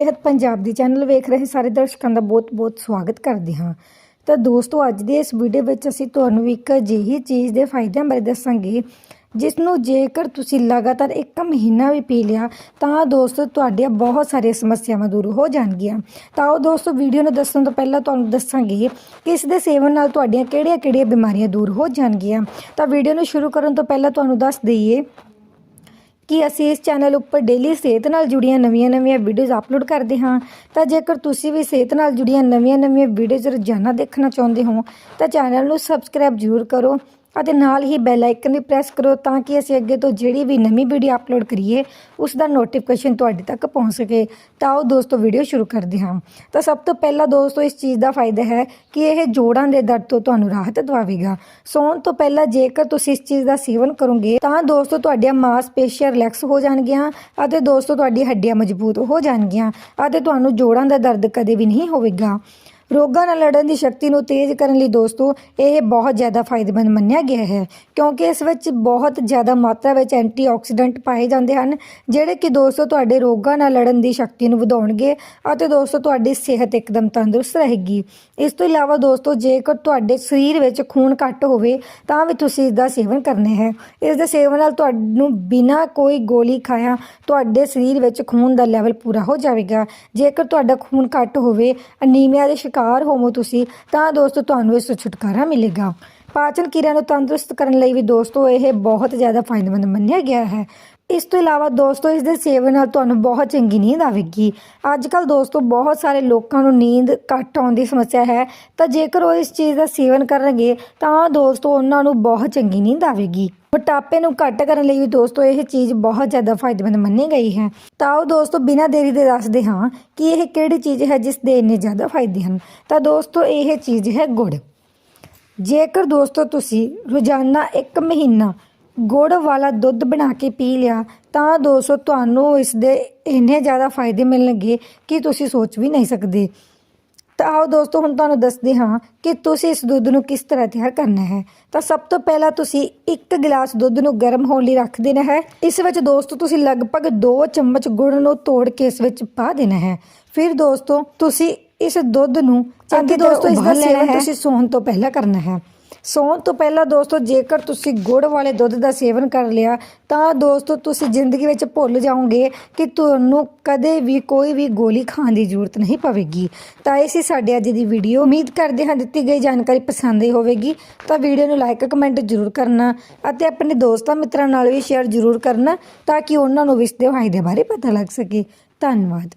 ਇਹ ਪੰਜਾਬ ਦੀ ਚੈਨਲ ਵੇਖ ਰਹੇ ਸਾਰੇ ਦਰਸ਼ਕਾਂ ਦਾ ਬਹੁਤ-ਬਹੁਤ ਸਵਾਗਤ ਕਰਦੇ ਹਾਂ। ਤਾਂ ਦੋਸਤੋ, ਅੱਜ ਦੀ ਇਸ ਵੀਡੀਓ ਵਿੱਚ ਅਸੀਂ ਤੁਹਾਨੂੰ ਇੱਕ ਅਜਿਹੀ ਚੀਜ਼ ਦੇ ਫਾਇਦਿਆਂ ਬਾਰੇ ਦੱਸਾਂਗੇ ਜਿਸ ਨੂੰ ਜੇਕਰ ਤੁਸੀਂ ਲਗਾਤਾਰ ਇੱਕ ਮਹੀਨਾ ਵੀ ਪੀ ਲਿਆ, ਤਾਂ ਦੋਸਤੋ ਤੁਹਾਡੀਆਂ ਬਹੁਤ ਸਾਰੀਆਂ ਸਮੱਸਿਆਵਾਂ ਦੂਰ ਹੋ ਜਾਣਗੀਆਂ। ਤਾਂ ਉਹ ਦੋਸਤੋ ਵੀਡੀਓ ਨੂੰ ਦੱਸਣ ਤੋਂ ਪਹਿਲਾਂ ਤੁਹਾਨੂੰ ਦੱਸਾਂਗੇ ਕਿ ਇਸ ਦੇ ਸੇਵਨ ਨਾਲ ਤੁਹਾਡੀਆਂ ਕਿਹੜੀਆਂ-ਕਿਹੜੀਆਂ ਬਿਮਾਰੀਆਂ ਦੂਰ ਹੋ ਜਾਣਗੀਆਂ। ਤਾਂ ਵੀਡੀਓ ਨੂੰ ਸ਼ੁਰੂ ਕਰਨ ਤੋਂ ਪਹਿਲਾਂ ਤੁਹਾਨੂੰ ਦੱਸ ਦਈਏ ਕਿ ਅਸੀਂ ਇਸ ਚੈਨਲ ਉੱਪਰ ਡੇਲੀ ਸਿਹਤ ਨਾਲ ਜੁੜੀਆਂ ਨਵੀਆਂ-ਨਵੀਆਂ ਵੀਡੀਓਜ਼ ਅਪਲੋਡ ਕਰਦੇ ਹਾਂ, ਤਾਂ ਜੇਕਰ ਤੁਸੀਂ ਵੀ ਸਿਹਤ ਨਾਲ ਜੁੜੀਆਂ ਨਵੀਆਂ-ਨਵੀਆਂ ਵੀਡੀਓਜ਼ ਰੋਜ਼ਾਨਾ ਦੇਖਣਾ ਚਾਹੁੰਦੇ ਹੋ, ਤਾਂ ਚੈਨਲ ਨੂੰ ਸਬਸਕ੍ਰਾਈਬ ਜ਼ਰੂਰ ਕਰੋ। ਅਤੇ ਨਾਲ ਹੀ ਬੈਲ ਆਈਕਨ ਵੀ ਪ੍ਰੈਸ ਕਰੋ ਤਾਂ ਕਿ ਅਸੀਂ ਅੱਗੇ ਤੋਂ ਜਿਹੜੀ ਵੀ ਨਵੀਂ ਵੀਡੀਓ ਅਪਲੋਡ ਕਰੀਏ, ਉਸ ਦਾ ਨੋਟੀਫਿਕੇਸ਼ਨ ਤੁਹਾਡੇ ਤੱਕ ਪਹੁੰਚ ਸਕੇ। ਤਾਂ ਉਹ ਦੋਸਤੋ ਵੀਡੀਓ ਸ਼ੁਰੂ ਕਰਦੇ ਹਾਂ। ਤਾਂ ਸਭ ਤੋਂ ਪਹਿਲਾਂ ਦੋਸਤੋ ਇਸ ਚੀਜ਼ ਦਾ ਫਾਇਦਾ ਹੈ ਕਿ ਇਹ ਜੋੜਾਂ ਦੇ ਦਰਦ ਤੋਂ ਤੁਹਾਨੂੰ ਰਾਹਤ ਦਵਾਵੇਗਾ। ਸੌਣ ਤੋਂ ਪਹਿਲਾਂ ਜੇਕਰ ਤੁਸੀਂ ਇਸ ਚੀਜ਼ ਦਾ ਸੇਵਨ ਕਰੋਗੇ, ਤਾਂ ਦੋਸਤੋ ਤੁਹਾਡੀਆਂ ਮਾਸਪੇਸ਼ੀਆਂ ਰਿਲੈਕਸ ਹੋ ਜਾਣਗੀਆਂ ਅਤੇ ਦੋਸਤੋ ਤੁਹਾਡੀ ਹੱਡੀਆਂ ਮਜ਼ਬੂਤ ਹੋ ਜਾਣਗੀਆਂ ਅਤੇ ਤੁਹਾਨੂੰ ਜੋੜਾਂ ਦਾ ਦਰਦ ਕਦੇ ਵੀ ਨਹੀਂ ਹੋਵੇਗਾ। ਰੋਗਾਂ ਨਾਲ ਲੜਨ ਦੀ ਸ਼ਕਤੀ ਨੂੰ ਤੇਜ਼ ਕਰਨ ਲਈ ਦੋਸਤੋ, ਇਹ ਬਹੁਤ ਜ਼ਿਆਦਾ ਫਾਇਦੇਮੰਦ ਮੰਨਿਆ ਗਿਆ ਹੈ, ਕਿਉਂਕਿ ਇਸ ਵਿੱਚ ਬਹੁਤ ਜ਼ਿਆਦਾ ਮਾਤਰਾ ਵਿੱਚ ਐਂਟੀਆਕਸੀਡੈਂਟ ਪਾਏ ਜਾਂਦੇ ਹਨ, ਜਿਹੜੇ ਕਿ ਦੋਸਤੋ ਤੁਹਾਡੇ ਰੋਗਾਂ ਨਾਲ ਲੜਨ ਦੀ ਸ਼ਕਤੀ ਨੂੰ ਵਧਾਉਣਗੇ ਅਤੇ ਦੋਸਤੋ ਤੁਹਾਡੀ ਸਿਹਤ ਇੱਕਦਮ ਤੰਦਰੁਸਤ ਰਹੇਗੀ। ਇਸ ਤੋਂ ਇਲਾਵਾ ਦੋਸਤੋ, ਜੇਕਰ ਤੁਹਾਡੇ ਸਰੀਰ ਵਿੱਚ ਖੂਨ ਘੱਟ ਹੋਵੇ, ਤਾਂ ਵੀ ਤੁਸੀਂ ਇਸ ਦਾ ਸੇਵਨ ਕਰਨਾ ਹੈ। ਇਸ ਦੇ ਸੇਵਨ ਨਾਲ ਤੁਹਾਨੂੰ ਬਿਨਾਂ ਕੋਈ ਗੋਲੀ ਖਾਇਆ ਤੁਹਾਡੇ ਸਰੀਰ ਵਿੱਚ ਖੂਨ ਦਾ ਲੈਵਲ ਪੂਰਾ ਹੋ ਜਾਵੇਗਾ। ਜੇਕਰ ਤੁਹਾਡਾ ਖੂਨ ਘੱਟ ਹੋਵੇ, ਅਨੀਮੀਆ ਦੇ ਸ਼ਿਕਾਰ ਹੋਵੋ ਤੁਸੀਂ, ਤਾਂ ਦੋਸਤੋ ਤੁਹਾਨੂੰ ਇਸ ਤੋਂ ਛੁਟਕਾਰਾ ਮਿਲੇਗਾ। ਪਾਚਨ ਕਿਰਿਆ ਨੂੰ ਤੰਦਰੁਸਤ ਕਰਨ ਲਈ ਵੀ ਦੋਸਤੋ ਇਹ ਬਹੁਤ ਜ਼ਿਆਦਾ ਫਾਇਦੇਮੰਦ ਮੰਨਿਆ ਗਿਆ ਹੈ। ਇਸ ਤੋਂ ਇਲਾਵਾ ਦੋਸਤੋ, ਇਸ ਦੇ ਸੇਵਨ ਨਾਲ ਤੁਹਾਨੂੰ ਬਹੁਤ ਚੰਗੀ ਨੀਂਦ ਆਵੇਗੀ। ਅੱਜ ਕੱਲ ਦੋਸਤੋ, ਬਹੁਤ ਸਾਰੇ ਲੋਕਾਂ ਨੂੰ ਨੀਂਦ ਘੱਟ ਆਉਣ ਦੀ ਸਮੱਸਿਆ ਹੈ। ਤਾਂ ਜੇਕਰ ਉਹ ਇਸ ਚੀਜ਼ ਦਾ ਸੇਵਨ ਕਰਨਗੇ, ਤਾਂ ਦੋਸਤੋ, ਉਹਨਾਂ ਨੂੰ ਬਹੁਤ ਚੰਗੀ ਨੀਂਦ ਆਵੇਗੀ। ਮੋਟਾਪੇ ਨੂੰ ਘੱਟ ਕਰਨ ਲਈ ਵੀ ਦੋਸਤੋ, ਇਹ ਚੀਜ਼ ਬਹੁਤ ਜ਼ਿਆਦਾ ਫਾਇਦੇਮੰਦ ਮੰਨੀ ਗਈ ਹੈ। ਤਾਂ ਉਹ ਦੋਸਤੋ, ਬਿਨਾਂ ਦੇਰੀ ਦੇ ਦੱਸਦੇ ਹਾਂ ਕਿ ਇਹ ਕਿਹੜੀ ਚੀਜ਼ ਹੈ ਜਿਸ ਦੇ ਇੰਨੇ ਜ਼ਿਆਦਾ ਫਾਇਦੇ ਹਨ। ਤਾਂ ਦੋਸਤੋ, ਇਹ ਚੀਜ਼ ਹੈ ਗੁੜ। ਜੇਕਰ ਦੋਸਤੋ ਤੁਸੀਂ ਰੋਜ਼ਾਨਾ ਇੱਕ ਮਹੀਨਾ ਗੁੜ ਵਾਲਾ ਦੁੱਧ ਬਣਾ ਕੇ ਪੀ ਲਿਆ ਤਾਂ ਦੋਸਤੋ ਤੁਹਾਨੂੰ ਇਸ ਦੇ ਇੰਨੇ ਜ਼ਿਆਦਾ ਫਾਇਦੇ ਮਿਲਣਗੇ ਕਿ ਤੁਸੀਂ ਸੋਚ ਵੀ ਨਹੀਂ ਸਕਦੇ। ਤਾਂ ਆਓ ਦੋਸਤੋ ਹੁਣ ਤੁਹਾਨੂੰ ਦੱਸਦੇ ਹਾਂ ਕਿ ਤੁਸੀਂ ਇਸ ਦੁੱਧ ਨੂੰ ਕਿਸ ਤਰ੍ਹਾਂ ਤਿਆਰ ਕਰਨਾ ਹੈ। ਤਾਂ ਸਭ ਤੋਂ ਪਹਿਲਾਂ ਤੁਸੀਂ ਇੱਕ ਗਲਾਸ ਦੁੱਧ ਨੂੰ ਗਰਮ ਹੋਣ ਲਈ ਰੱਖ ਦੇਣਾ ਹੈ। ਇਸ ਵਿੱਚ ਦੋਸਤੋ ਤੁਸੀਂ ਲਗਭਗ 2 ਚਮਚ ਗੁੜ ਨੂੰ ਤੋੜ ਕੇ ਇਸ ਵਿੱਚ ਪਾ ਦੇਣਾ ਹੈ। ਫਿਰ ਦੋਸਤੋ ਤੁਸੀਂ ਇਸ ਦੁੱਧ ਨੂੰ ਚੰਗੀ ਦੋਸਤੋ ਇਸ ਦਾ ਸੇਵਨ ਤੁਸੀਂ ਸੌਣ ਤੋਂ ਪਹਿਲਾਂ ਕਰਨਾ ਹੈ। ਸੌਣ ਤੋਂ ਪਹਿਲਾਂ ਦੋਸਤੋ, ਜੇਕਰ ਤੁਸੀਂ ਗੁੜ ਵਾਲੇ ਦੁੱਧ ਦਾ ਸੇਵਨ ਕਰ ਲਿਆ, ਤਾਂ ਦੋਸਤੋ ਤੁਸੀਂ ਜ਼ਿੰਦਗੀ ਵਿੱਚ ਭੁੱਲ ਜਾਓਗੇ ਕਿ ਤੁਹਾਨੂੰ ਕਦੇ ਵੀ ਕੋਈ ਵੀ ਗੋਲੀ ਖਾਣ ਦੀ ਜ਼ਰੂਰਤ ਨਹੀਂ ਪਵੇਗੀ। ਤਾਂ ਇਹ ਸੀ ਸਾਡੇ ਅੱਜ ਦੀ ਵੀਡੀਓ। ਉਮੀਦ ਕਰਦੇ ਹਾਂ ਦਿੱਤੀ ਗਈ ਜਾਣਕਾਰੀ ਪਸੰਦ ਆਈ ਹੋਵੇਗੀ। ਤਾਂ ਵੀਡੀਓ ਨੂੰ ਲਾਈਕ, ਕਮੈਂਟ ਜ਼ਰੂਰ ਕਰਨਾ ਅਤੇ ਆਪਣੇ ਦੋਸਤਾਂ ਮਿੱਤਰਾਂ ਨਾਲ ਵੀ ਸ਼ੇਅਰ ਜ਼ਰੂਰ ਕਰਨਾ ਤਾਂ ਕਿ ਉਹਨਾਂ ਨੂੰ ਵੀ ਇਸ ਦੇ ਫਾਇਦੇ ਬਾਰੇ ਪਤਾ ਲੱਗ ਸਕੇ। ਧੰਨਵਾਦ।